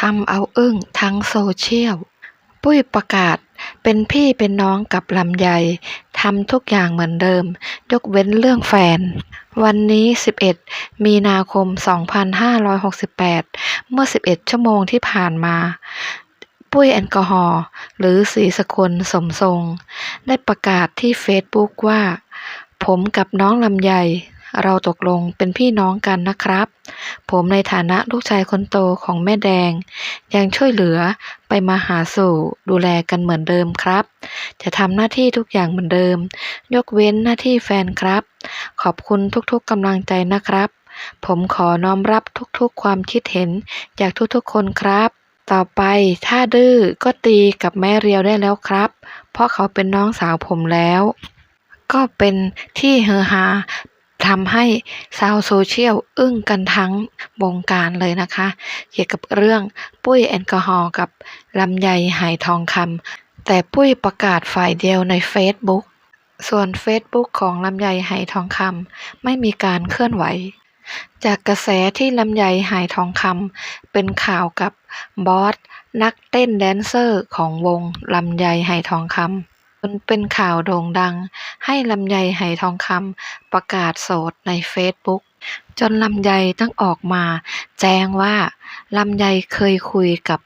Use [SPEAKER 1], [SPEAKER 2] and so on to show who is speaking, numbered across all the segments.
[SPEAKER 1] ทำเอาอึ้งทั้งโซเชียล ปุ้ยประกาศเป็นพี่เป็นน้องกับลำไยทำทุกอย่างเหมือนเดิม ยกเว้นเรื่องแฟน วันนี้ 11 มีนาคม 2568 เมื่อ 11 ชั่วโมงที่ผ่านมา ปุ้ยแอลกอฮอล์หรือศรีสกลสมทรง ได้ประกาศที่เฟซบุ๊กว่า ผมกับน้องลำไย เราตกลงเป็นพี่น้องกันนะครับ ผมในฐานะลูกชายคนโตของแม่แดง ยังช่วยเหลือไปมาหาสู่ดูแลกันเหมือนเดิมครับ จะทำหน้าที่ทุกอย่างเหมือนเดิม ยกเว้นหน้าที่แฟนครับ ขอบคุณทุกๆกำลังใจนะครับ ผมขอน้อมรับทุกๆความคิดเห็นจากทุกๆคนครับ ต่อไปถ้าดื้อก็ตีกับแม่เรียวได้แล้วครับ เพราะเขาเป็นน้องสาวผมแล้ว ก็เป็นที่เฮฮา ทำให้ชาวโซเชียลอึ้งกันทั้งวงการเลยนะคะ เกี่ยวกับเรื่องปุ้ยแอลกอฮอล์กับลำไยหายทองคำแต่ปุ้ยประกาศฝ่ายเดียวใน Facebook ส่วน Facebook ของลำไยหายทองคำไม่มีการเคลื่อนไหว จากกระแสที่ลำไยหายทองคำเป็นข่าวกับบอสนักเต้นแดนเซอร์ของวงลำไยหายทองคำ จนเป็นข่าวโด่งดัง ให้ลำไยไหทองคำประกาศโสดใน Facebook จนลำไยต้องออกมา แจ้งว่าลำไยเคยคุยกับ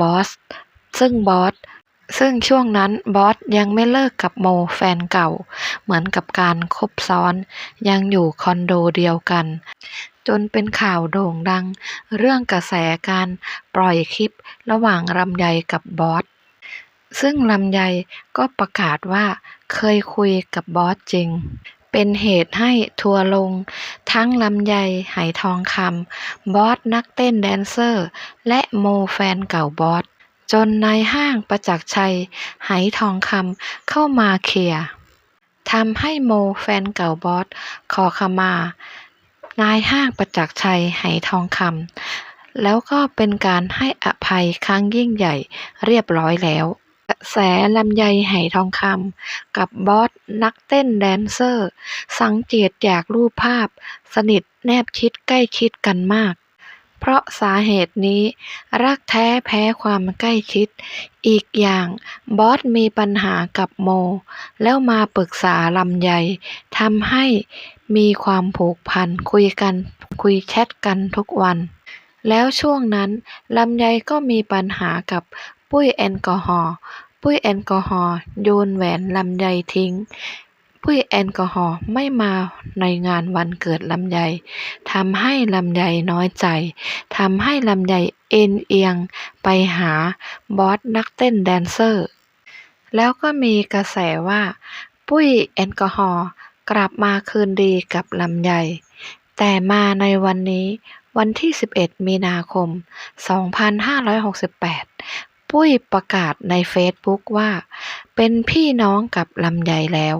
[SPEAKER 1] บอส ซึ่งบอสซึ่งช่วงนั้นบอสยังไม่เลิกกับโมแฟนเก่า เหมือนกับการคบซ้อน ยังอยู่คอนโดเดียวกัน จนเป็นข่าวโด่งดัง เรื่องกระแสการปล่อยคลิประหว่างลำไยกับบอส ซึ่งลำไยก็ประกาศว่าเคยคุยกับบอสจริง เป็นเหตุให้ทัวร์ลง ทั้งลำไยไหทองคำบอสนักเต้นแดนเซอร์ และโมแฟนเก่าบอส จนนายห้างประจักษ์ชัยไหทองคำเข้ามาเคลียร์ทำให้โมแฟนเก่าบอสขอขมา นายห้างประจักษ์ชัยไหทองคำแล้วก็เป็นการให้อภัยครั้งยิ่งใหญ่เรียบร้อยแล้ว แสลำไยไหทองคำกับบอสนักเต้นแดนเซอร์ สังเกตจากรูปภาพ สนิทแนบชิดใกล้ชิดกันมาก เพราะสาเหตุนี้ รักแท้แพ้ความใกล้ชิด อีกอย่างบอสมีปัญหากับโม แล้วมาปรึกษาลำไยทำให้มีความผูกพันคุยกันคุยแชทกันทุกวัน แล้วช่วงนั้นลำไยก็มีปัญหากับปุ้ยแอลกอฮอล์ ปุ้ยแอลกอฮอล์โยนแหวนลำไยทิ้ง ปุ้ยแอลกอฮอล์ไม่มาในงานวันเกิดลำไยทำให้ลำไยน้อยใจทำให้ลำไยเอ็นเอียงไปหาบอสนักเต้นแดนเซอร์ แล้วก็มีกระแสว่า ปุ้ยแอลกอฮอล์กลับมาคืนดีกับลำไยแต่มาในวันนี้วันที่ 11 มีนาคม 2568 ปุ้ยประกาศในเฟซบุ๊กว่า เป็นพี่น้องกับลำไยแล้ว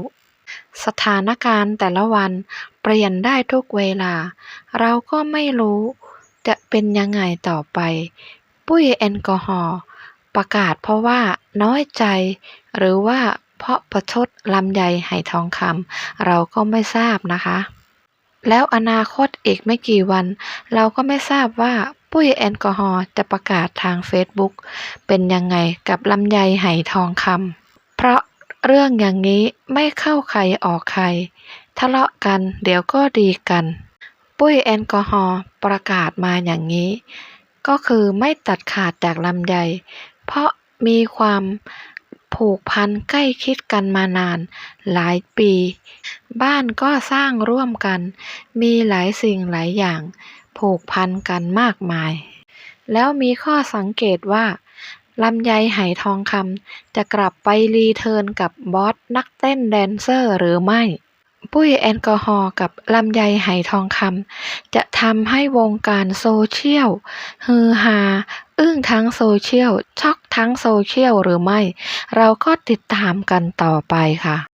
[SPEAKER 1] สถานการณ์แต่ละวันเปลี่ยนได้ทุกเวลา เราก็ไม่รู้ จะเป็นยังไงต่อไป ปุ้ยแอลกอฮอล์ประกาศเพราะว่าน้อยใจ หรือว่าเพราะประชดลำไยไหทองคำเราก็ไม่ทราบนะคะ แล้วอนาคตอีกไม่กี่วัน เราก็ไม่ทราบว่า ปุ้ยแอลกอฮอล์จะประกาศทางเฟซบุ๊กเป็นยังไงกับลำไยไหทองคำเพราะเรื่องอย่างนี้ไม่เข้าใครออกใคร ทะเลาะกันเดี๋ยวก็ดีกัน ปุ้ยแอลกอฮอล์ประกาศมาอย่างนี้ ก็คือไม่ตัดขาดจากลำไย เพราะมีความผูกพันใกล้ชิดกันมานาน หลายปี บ้านก็สร้างร่วมกัน มีหลายสิ่งหลายอย่าง ผูกพันกันมากมาย แล้วมีข้อสังเกตว่าลำไยไหทองคำจะกลับไปรีเทิร์นกับบอสนักเต้นแดนเซอร์หรือไม่ ปุ้ยแอลกอฮอล์กับลำไยไหทองคำจะทำให้วงการโซเชียลฮือฮาอึ้งทั้งโซเชียลช็อกทั้งโซเชียลหรือไม่ เราก็ติดตามกันต่อไปค่ะ